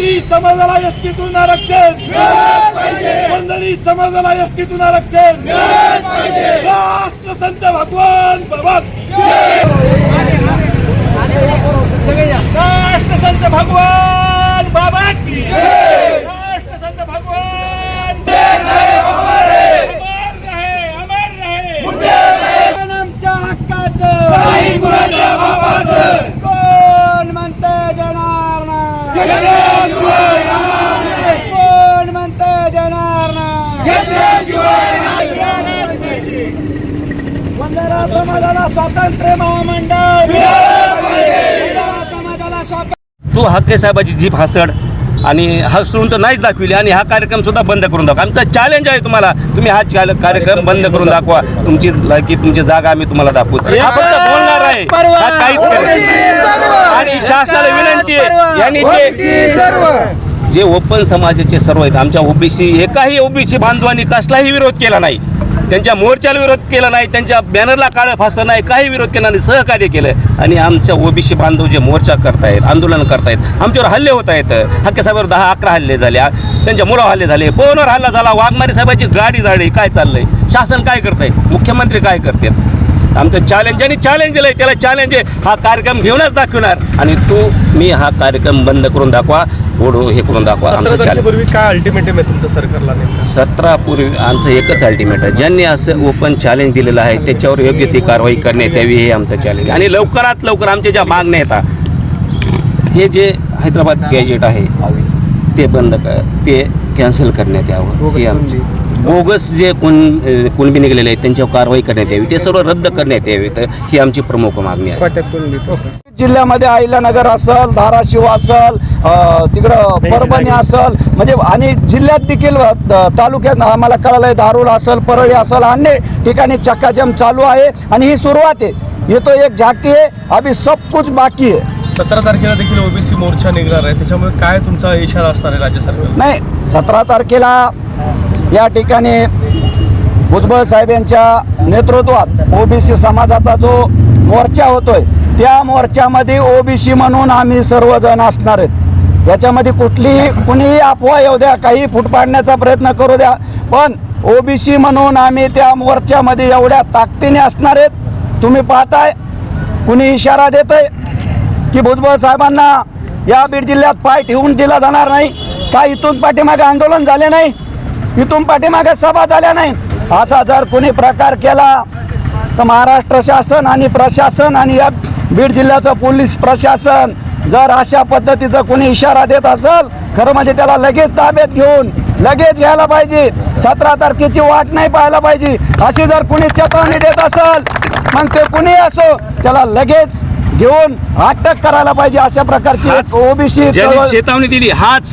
वंजारी समाजाला एसटीतून आरक्षण. वंजारी समाजाला एसटीतून आरक्षण. राष्ट्र संत भगवान प्रभात राष्ट्र संत भगवान बाबा की राष्ट्रसंत भगवान अमर रहे अमर रहे आमच्या हक्काचं कोण म्हणतं देणार नाही कोण नाही वंजारा समाजाला स्वातंत्र्य महामंडळ. वंजारा समाजाला स्वातंत्र्य तू हक्के साहेबाची जीप हसड आणि हसडून तर नाहीच दाखविली आणि हा कार्यक्रम सुद्धा बंद करून दाखवा. आमचा चॅलेंज आहे तुम्हाला. तुम्ही हा चाल- कार्यक्रम बंद करून दाखवा. तुमची लायकी तुमची जागा आम्ही तुम्हाला दाखवू. हा फक्त बोलणार आहे. हा काहीच. आणि शासनाला विनंती आहे. यांनी जे ओपन समाजाचे सर्व आहेत आमच्या ओबीसी एकाही ओबीसी बांधवांनी कसलाही विरोध केला नाही. त्यांच्या मोर्चाला विरोध केला नाही त्यांच्या बॅनरला काळं फासलं नाही काही विरोध केला नाही सहकार्य केलं. आणि आमच्या ओबीसी बांधव जे मोर्चा करतायत आंदोलन करतायत आमच्यावर हल्ले होत आहेत. हक्के साहेबावर दहा अकरा हल्ले झाले त्यांच्या मुलावर हल्ले झाले. फोनवर हल्ला झाला वाघमारी साहेबाची गाडी झाली काय चाललंय? शासन काय करतंय? मुख्यमंत्री काय करतात? आमचं चॅलेंज आणि चॅलेंज दिलंय त्याला चॅलेंज आहे. हा कार्यक्रम घेऊनच दाखवणार. आणि तू मी हा कार्यक्रम बंद करून दाखवा ओढू हे करून दाखवा. आमचं चॅलेंज काय अल्टिमेटम आहे तुमच्या सरकारला सतरा पूर्वी आमचं एकच अल्टिमेट आहे. ज्यांनी असं ओपन चॅलेंज दिलेलं आहे त्याच्यावर योग्य ती कारवाई करण्यात यावी हे आमचं चॅलेंज आणि लवकरात लवकर आमच्या ज्या मागण्या येतात हे जे हैदराबाद गॅजेट आहे ते बंद कर ते कॅन्सल करण्यात यावं हे आमची. बोगस जे कोण कुणबी निघालेले आहेत त्यांच्यावर कारवाई करण्यात यावी ते सर्व रद्द करण्यात यावे तर ही आमची प्रमुख मागणी आहे. जिल्ह्यामध्ये अहिल्यानगर असल धाराशिव असल तिकडं परभणी असल म्हणजे आणि जिल्ह्यात देखील तालुक्यात आम्हाला कळालंय धारूर असल परळी असल अन्य ठिकाणी चक्काजाम चालू आहे आणि ही सुरुवात आहे. ये तो एक झाकी आहे अभी सब कुछ बाकी आहे. सतरा तारखेला देखील ओबीसी मोर्चा निघणार आहे त्याच्यामुळे काय तुमचा इशारा असणार आहे राज्य सरकार नाही सतरा तारखेला या ठिकाणी भुजबळ साहेब यांच्या नेतृत्वात ओबीसी समाजाचा जो मोर्चा होतोय त्या मोर्चामध्ये ओबीसी म्हणून आम्ही सर्वजण असणार आहेत. याच्यामध्ये कुठलीही कुणीही अफवा येऊ द्या काही फूट पाडण्याचा प्रयत्न करू द्या पण ओबीसी म्हणून आम्ही त्या मोर्चामध्ये एवढ्या ताकदीने असणार आहेत. तुम्ही पाहताय कुणी इशारा देत आहे की भुजबळ साहेबांना या बीड जिल्ह्यात पाय ठेवून दिला जाणार नाही का इथून पाठीमागे आंदोलन झाले नाही? इथून पाठीमागे सभा झाल्या नाही असा जर कोणी प्रकार केला तर महाराष्ट्र शासन आणि प्रशासन आणि या बीड जिल्ह्याचं पोलीस प्रशासन जर अशा पद्धतीचा कोणी इशारा देत असेल खरं म्हणजे त्याला लगेच ताब्यात घेऊन लगेच घ्यायला पाहिजे. सतरा तारखेची वाट नाही पाहायला पाहिजे. अशी जर कोणी चेतावणी देत असेल मग ते कुणी असो त्याला लगेच घेऊन अटक करायला पाहिजे अशा प्रकारची ओबीसी चेतावणी दिली हाच